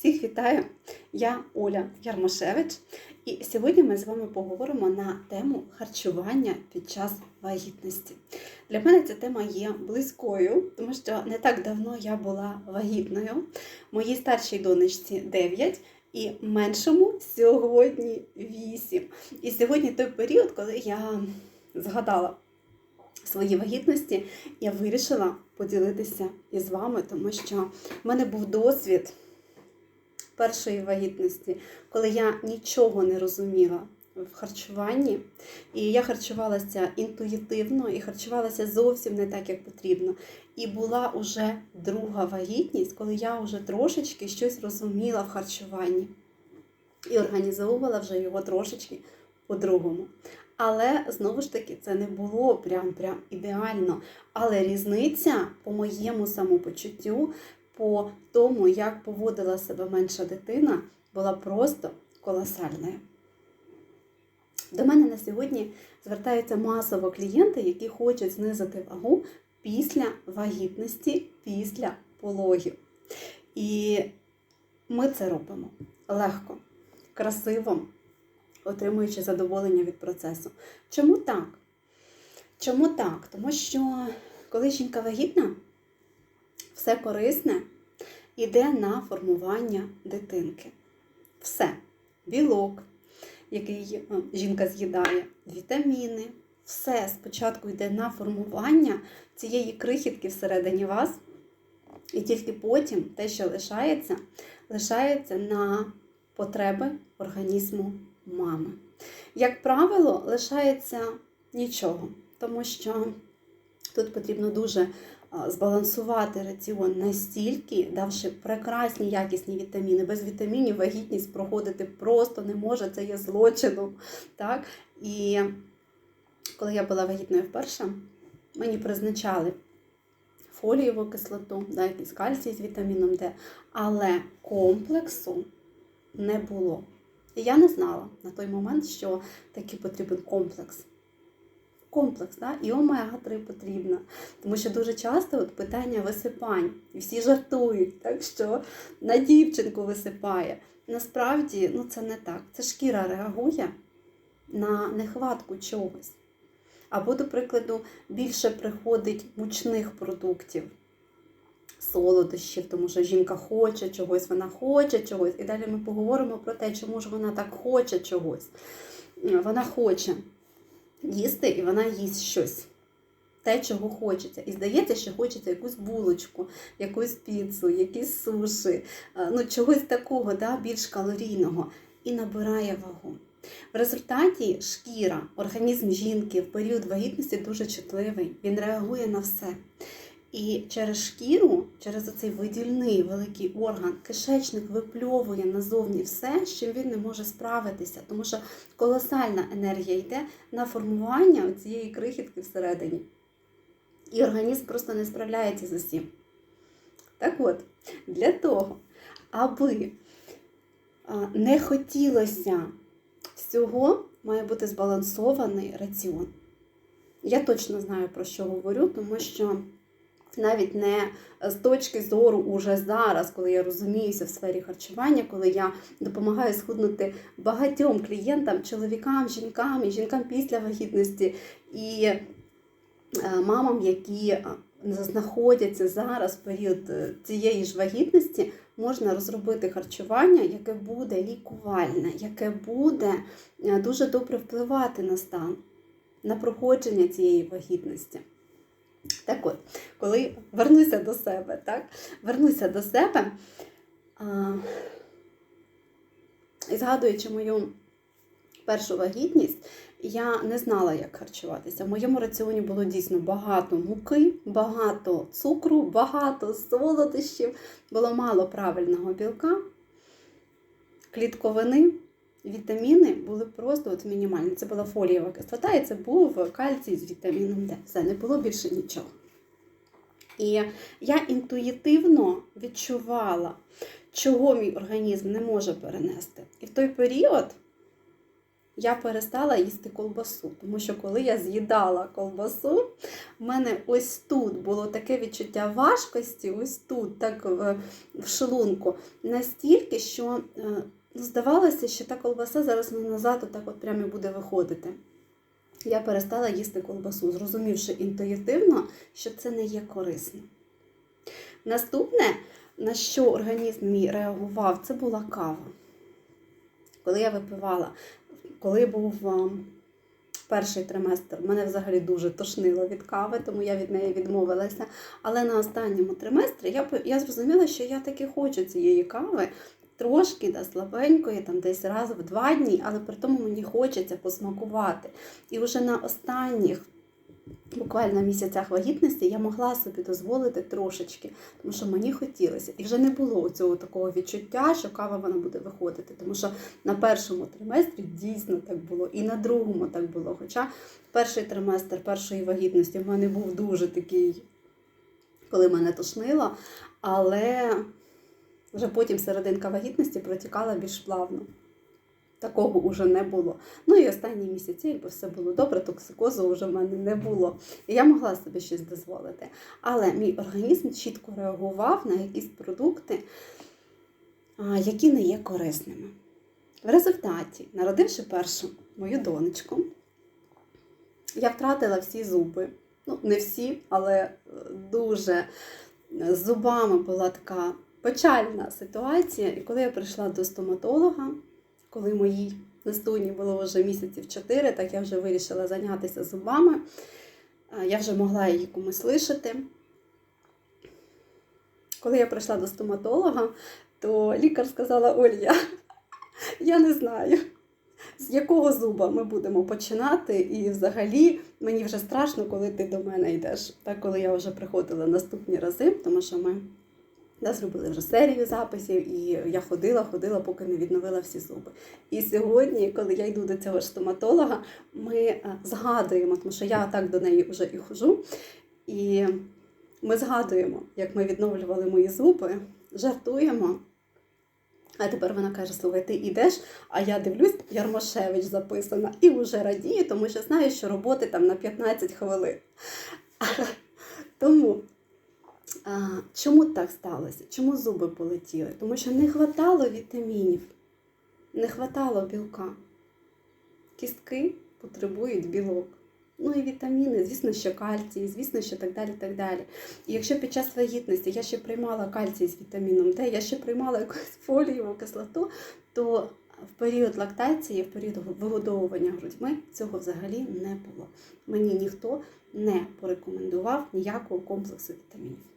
Всіх вітаю! Я Оля Ярмошевич, і сьогодні ми з вами поговоримо на тему харчування під час вагітності. Для мене ця тема є близькою, тому що не так давно я була вагітною. Моїй старшій донечці 9 і меншому сьогодні 8. І сьогодні той період, коли я згадала свої вагітності, я вирішила поділитися із вами, тому що в мене був досвід першої вагітності, коли я нічого не розуміла в харчуванні, і я харчувалася інтуїтивно і харчувалася зовсім не так, як потрібно. І була уже друга вагітність, коли я вже трошечки щось розуміла в харчуванні і організовувала вже його трошечки по-другому. Але знову ж таки це не було прям прям ідеально. Але різниця по моєму самопочуттю, по тому, як поводила себе менша дитина, була просто колосальною. До мене на сьогодні звертаються масово клієнти, які хочуть знизити вагу після вагітності, після пологів. І ми це робимо легко, красиво, отримуючи задоволення від процесу. Чому так? Чому так? Тому що коли жінка вагітна, все корисне йде на формування дитинки. Все. Білок, який жінка з'їдає, вітаміни, все спочатку йде на формування цієї крихітки всередині вас, і тільки потім те, що лишається, лишається на потреби організму мами. Як правило, лишається нічого, тому що тут потрібно дуже збалансувати раціон настільки, давши прекрасні якісні вітаміни. Без вітамінів вагітність проходити просто не може, це є злочином. Так? І коли я була вагітною вперше, мені призначали фолієву кислоту, да, якийсь кальцій з вітаміном Д, але комплексу не було. І я не знала на той момент, що такий потрібен комплекс. Комплекс, да? і омега-3 потрібна. Тому що дуже часто от питання висипань. І всі жартують, так що на дівчинку висипає. Насправді ну, це не так. Це шкіра реагує на нехватку чогось. Або, до прикладу, більше приходить мучних продуктів, солодощів, тому що жінка хоче чогось, вона хоче чогось. І далі ми поговоримо про те, чому ж вона так хоче чогось. Вона хоче їсти, і вона їсть щось. Те, чого хочеться. І здається, що хочеться якусь булочку, якусь піцу, якісь суші, ну, чогось такого, да, більш калорійного, і набирає вагу. В результаті шкіра, організм жінки в період вагітності дуже чутливий, він реагує на все. І через шкіру, через оцей видільний великий орган, кишечник випльовує назовні все, з чим він не може справитися, тому що колосальна енергія йде на формування цієї крихітки всередині. І організм просто не справляється з усім. Так от, для того, аби не хотілося всього, має бути збалансований раціон. Я точно знаю, про що говорю, тому що навіть не з точки зору уже зараз, коли я розуміюся в сфері харчування, коли я допомагаю схуднути багатьом клієнтам, чоловікам, жінкам і жінкам після вагітності і мамам, які знаходяться зараз в період цієї ж вагітності, можна розробити харчування, яке буде лікувальне, яке буде дуже добре впливати на стан, на проходження цієї вагітності. Так от, коли вернуся до себе, так? Вернуся до себе, а, і згадуючи мою першу вагітність, я не знала, як харчуватися. В моєму раціоні було дійсно багато муки, багато цукру, багато солодощів, було мало правильного білка, клітковини. Вітаміни були просто от мінімальні. Це була фолієва кислота, і це був кальцій з вітаміном Д. Все, не було більше нічого. І я інтуїтивно відчувала, чого мій організм не може перенести. І в той період я перестала їсти колбасу. Тому що коли я з'їдала колбасу, в мене ось тут було таке відчуття важкості, ось тут, так в, шлунку, настільки, що е, здавалося, що та колбаса зараз назад отак от прямо буде виходити. Я перестала їсти колбасу, зрозумівши інтуїтивно, що це не є корисно. Наступне, на що організм мій реагував, це була кава. Коли я випивала, коли був перший триместр, мене взагалі дуже тошнило від кави, тому я від неї відмовилася. Але на останньому триместрі я, я зрозуміла, що я таки хочу цієї кави. Трошки да, слабенької, там десь раз в два дні, але при тому мені хочеться посмакувати. І вже на останніх буквально місяцях вагітності я могла собі дозволити трошечки, тому що мені хотілося. І вже не було цього такого відчуття, що кава вона буде виходити. Тому що на першому триместрі дійсно так було, і на другому так було. Хоча перший триместр першої вагітності в мене був дуже такий, коли мене тошнило, але вже потім серединка вагітності протікала більш плавно. Такого вже не було. Ну і останні місяці, якби все було добре, токсикозу вже в мене не було. І я могла собі щось дозволити. Але мій організм чітко реагував на якісь продукти, які не є корисними. В результаті, народивши першу мою донечку, я втратила всі зуби. Ну, не всі, але е, дуже з зубами була така печальна ситуація. І коли я прийшла до стоматолога, коли моїй настуні було вже місяців 4, так я вже вирішила зайнятися зубами. Я вже могла її комусь лишити. Коли я прийшла до стоматолога, то лікар сказала: Оль, я, я не знаю, з якого зуба ми будемо починати, і взагалі мені вже страшно, коли ти до мене йдеш. Так, коли я вже приходила наступні рази, тому що ми да, зробили вже серію записів, і я ходила, ходила, поки не відновила всі зуби. І сьогодні, коли я йду до цього ж стоматолога, ми е, згадуємо, тому що я так до неї вже і хожу. І ми згадуємо, як ми відновлювали мої зуби, жартуємо. А тепер вона каже: слухай, ти йдеш, а я дивлюсь, Ярмошевич записана, і вже радію, тому що знаю, що роботи там на 15 хвилин. Тому чому так сталося? Чому зуби полетіли? Тому що не хватало вітамінів, не хватало білка. Кістки потребують білок. Ну і вітаміни, звісно, що кальцій, звісно, що так далі. так далі. І якщо під час вагітності я ще приймала кальцій з вітаміном Д, я ще приймала якусь фолієву кислоту, то в період лактації, в період вигодовування грудьми цього взагалі не було. Мені ніхто не порекомендував ніякого комплексу вітамінів.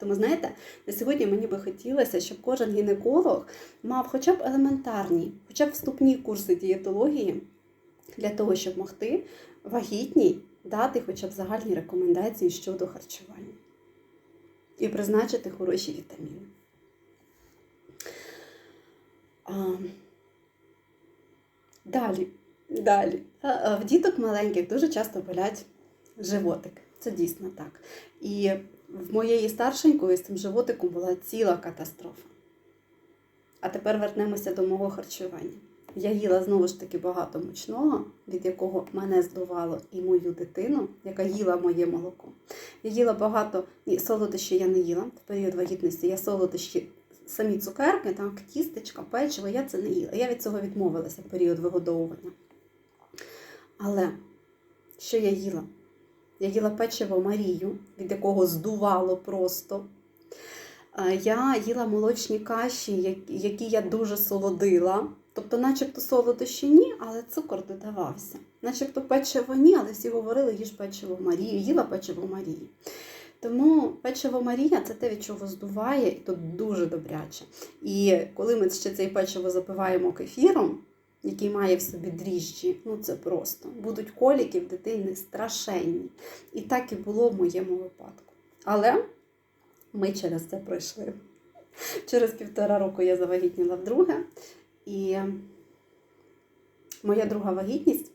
Тому, знаєте, на сьогодні мені би хотілося, щоб кожен гінеколог мав хоча б елементарні, хоча б вступні курси дієтології для того, щоб могти вагітній дати хоча б загальні рекомендації щодо харчування і призначити хороші вітаміни. А, далі, далі. В діток маленьких дуже часто болять животики. Це дійсно так. І в моєї старшенької з цим животиком була ціла катастрофа. А тепер вернемося до мого харчування. Я їла знову ж таки багато мучного, від якого мене здувало і мою дитину, яка їла моє молоко. Я їла багато, ні, солодощі я не їла в період вагітності. Я солодощі, самі цукерки, так, тістечка, печиво, я це не їла. Я від цього відмовилася в період вигодовування. Але що я їла? Я їла печиво Марію, від якого здувало просто. Е, Я їла молочні каші, які я дуже солодила. Тобто, начебто солодощі ні, але цукор додавався. Начебто печиво ні, але всі говорили, їж печиво Марію, їла печиво Марії. Тому печиво Марія це те, від чого здуває, і тут дуже добряче. І коли ми ще цей печиво запиваємо кефіром, який має в собі дріжджі, ну це просто. Будуть коліки в дитини страшенні. І так і було в моєму випадку. Але ми через це пройшли. Через півтора року я завагітніла вдруге. І моя друга вагітність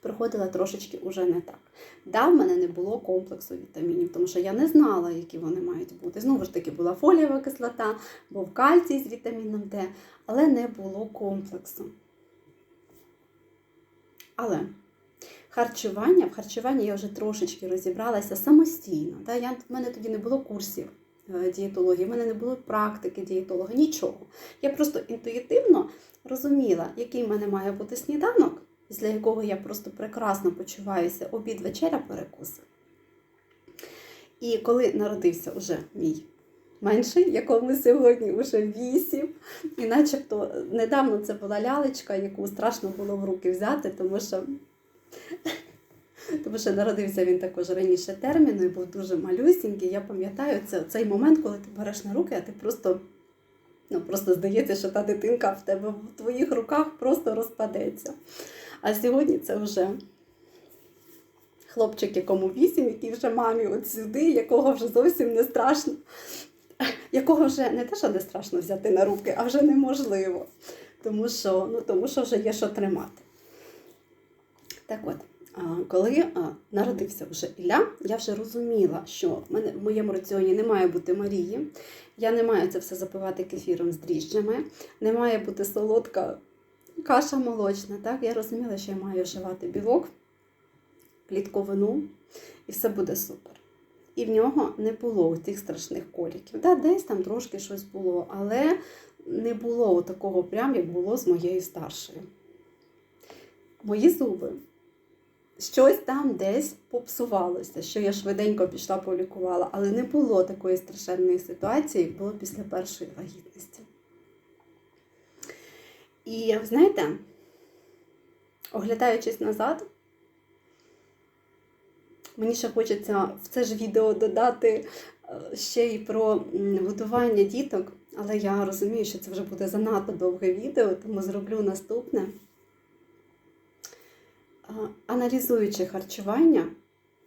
проходила трошечки уже не так. Да, в мене не було комплексу вітамінів, тому що я не знала, які вони мають бути. Знову ж таки, була фолієва кислота, був кальцій з вітаміном Д, але не було комплексу. Але харчування, в харчуванні я вже трошечки розібралася самостійно. Да? Я, в мене тоді не було курсів е, дієтології, в мене не було практики дієтолога, нічого. Я просто інтуїтивно розуміла, який в мене має бути сніданок, після якого я просто прекрасно почуваюся обід, вечеря, перекуси. І коли народився вже мій менший, якому сьогодні вже вісім, і начебто недавно це була лялечка, яку страшно було в руки взяти, тому що тому що народився він також раніше терміну і був дуже малюсінький. Я пам'ятаю це, цей момент, коли ти береш на руки, а ти просто, ну, просто здається, що та дитинка в тебе в твоїх руках просто розпадеться. А сьогодні це вже хлопчик, якому вісім, який вже мамі от сюди, якого вже зовсім не страшно, якого вже не те, що не страшно взяти на руки, а вже неможливо. Тому що, ну, тому що вже є що тримати. Так от, коли народився вже Ілля, я вже розуміла, що в, мене, в моєму раціоні не має бути Марії, я не маю це все запивати кефіром з дріжджами, не має бути солодка каша молочна. Так? Я розуміла, що я маю вживати білок, клітковину, і все буде супер. І в нього не було цих страшних коліків. Да, десь там трошки щось було, але не було такого прям, як було з моєю старшою. Мої зуби. Щось там десь попсувалося, що я швиденько пішла полікувала, але не було такої страшенної ситуації, як було після першої вагітності. І знаєте, оглядаючись назад, мені ще хочеться в це ж відео додати е, ще й про годування діток, але я розумію, що це вже буде занадто довге відео, тому зроблю наступне. Аналізуючи харчування,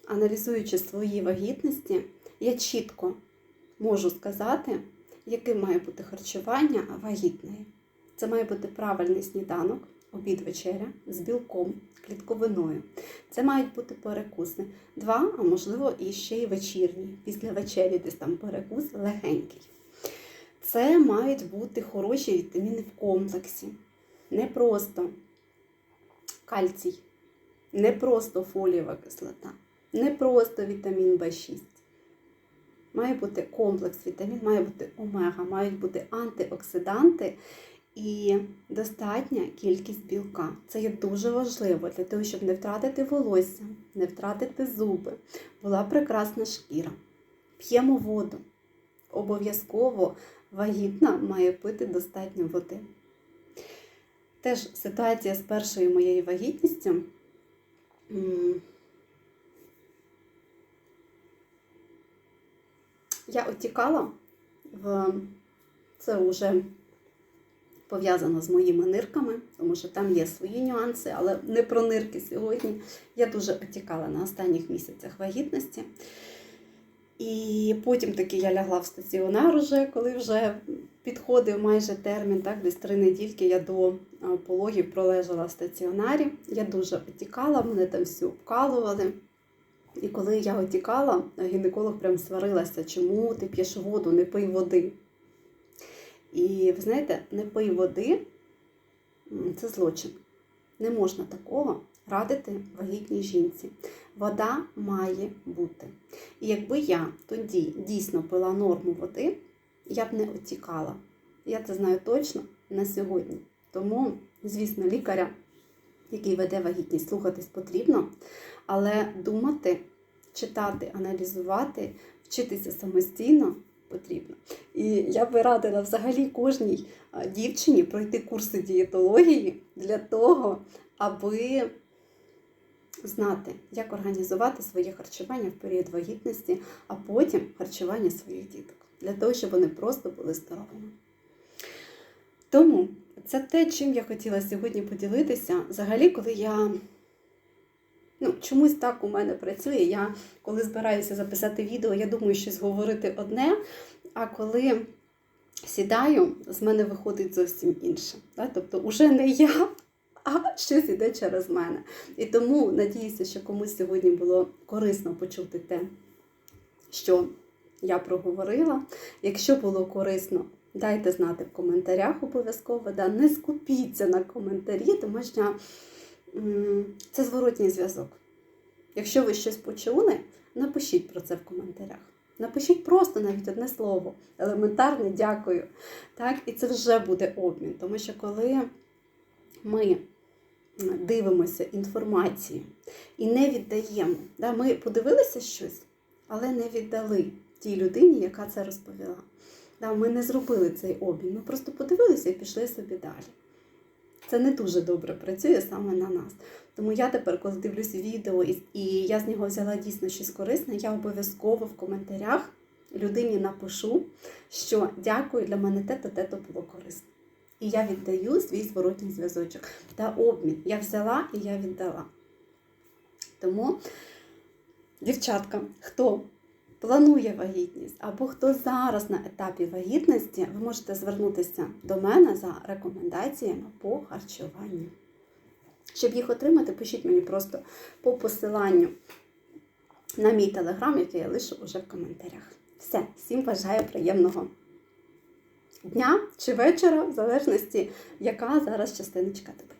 аналізуючи свої вагітності, я чітко можу сказати, яким має бути харчування вагітної. Це має бути правильний сніданок, обід вечеря з білком, клітковиною. Це мають бути перекуси. Два, а можливо, і ще й вечірні. Після вечері десь там перекус легенький. Це мають бути хороші вітаміни в комплексі. Не просто кальцій, не просто фолієва кислота, не просто вітамін В6. Має бути комплекс вітамін, має бути омега, мають бути антиоксиданти і достатня кількість білка. Це є дуже важливо для того, щоб не втратити волосся, не втратити зуби. Була прекрасна шкіра. П'ємо воду. Обов'язково вагітна має пити достатньо води. Теж ситуація з першою моєю вагітністю. Я отікала в це вже пов'язано з моїми нирками, тому що там є свої нюанси, але не про нирки сьогодні. Я дуже отікала на останніх місяцях вагітності. І потім таки я лягла в стаціонар уже, коли вже підходив майже термін, так, десь три недільки я до пологів пролежала в стаціонарі. Я дуже отікала, мене там всю обкалували. І коли я отікала, гінеколог прям сварилася, чому ти п'єш воду, не пий води. І ви знаєте, не пий води це злочин. Не можна такого радити вагітній жінці. Вода має бути. І якби я тоді дійсно пила норму води, я б не отікала. Я це знаю точно на сьогодні. Тому, звісно, лікаря, який веде вагітність, слухатись потрібно, але думати, читати, аналізувати, вчитися самостійно потрібно. І я би радила взагалі кожній дівчині пройти курси дієтології для того, аби знати, як організувати своє харчування в період вагітності, а потім харчування своїх діток, для того, щоб вони просто були здоровими. Тому це те, чим я хотіла сьогодні поділитися. Взагалі, коли я ну, чомусь так у мене працює, я коли збираюся записати відео, я думаю, щось говорити одне, а коли сідаю, з мене виходить зовсім інше. Так? Тобто, уже не я, а щось іде через мене. І тому надіюся, що комусь сьогодні було корисно почути те, що я проговорила. Якщо було корисно, дайте знати в коментарях обов'язково. Да? Не скупіться на коментарі, тому що це зворотній зв'язок. Якщо ви щось почули, напишіть про це в коментарях. Напишіть просто навіть одне слово. Елементарне дякую. Так? І це вже буде обмін. Тому що коли ми дивимося інформацію і не віддаємо, да? ми подивилися щось, але не віддали тій людині, яка це розповіла. Да? Ми не зробили цей обмін. Ми просто подивилися і пішли собі далі. Це не дуже добре працює саме на нас. Тому я тепер, коли дивлюсь відео і, я з нього взяла дійсно щось корисне, я обов'язково в коментарях людині напишу, що дякую, для мене те-то, те-то було корисно. І я віддаю свій зворотній зв'язочок та обмін. Я взяла і я віддала. Тому, дівчатка, хто планує вагітність або хто зараз на етапі вагітності, ви можете звернутися до мене за рекомендаціями по харчуванню. Щоб їх отримати, пишіть мені просто по посиланню на мій телеграм, який я лишу уже в коментарях. Все, всім бажаю приємного дня чи вечора, в залежності, яка зараз частиночка тебе.